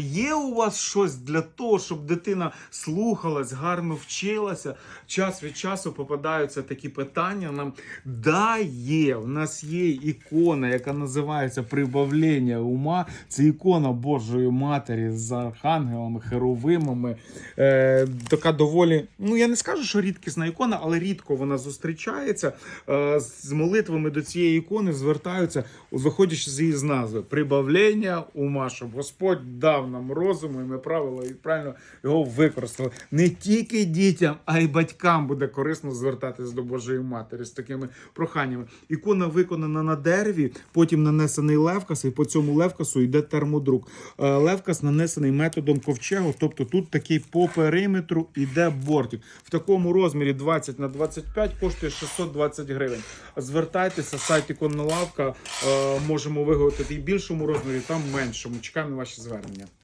Є у вас щось для того, щоб дитина слухалась, гарно вчилася? Час від часу попадаються такі питання нам. Да, є. У нас є ікона, яка називається Прибавлення ума. Це ікона Божої Матері з архангелами, херовимами. Е, така доволі, ну я не скажу, що рідкісна ікона, але рідко вона зустрічається. Е, з молитвами до цієї ікони звертаються, виходячи з її з назви Прибавлення ума, щоб Господь дав нам розуму, і ми правильно і правильно його використали. Не тільки дітям, а й батькам буде корисно звертатись до Божої Матері з такими проханнями. Ікона виконана на дереві, потім нанесений левкас, і по цьому левкасу йде термодрук. Е, Левкас нанесений методом ковчегу, тобто тут такий по периметру йде бортик. В такому розмірі 20 на 25 коштує 620 гривень. Звертайтеся, сайт іконна лавка. Е, Можемо виготовити і більшому розмірі, там меншому. Чекаємо на ваші звернення.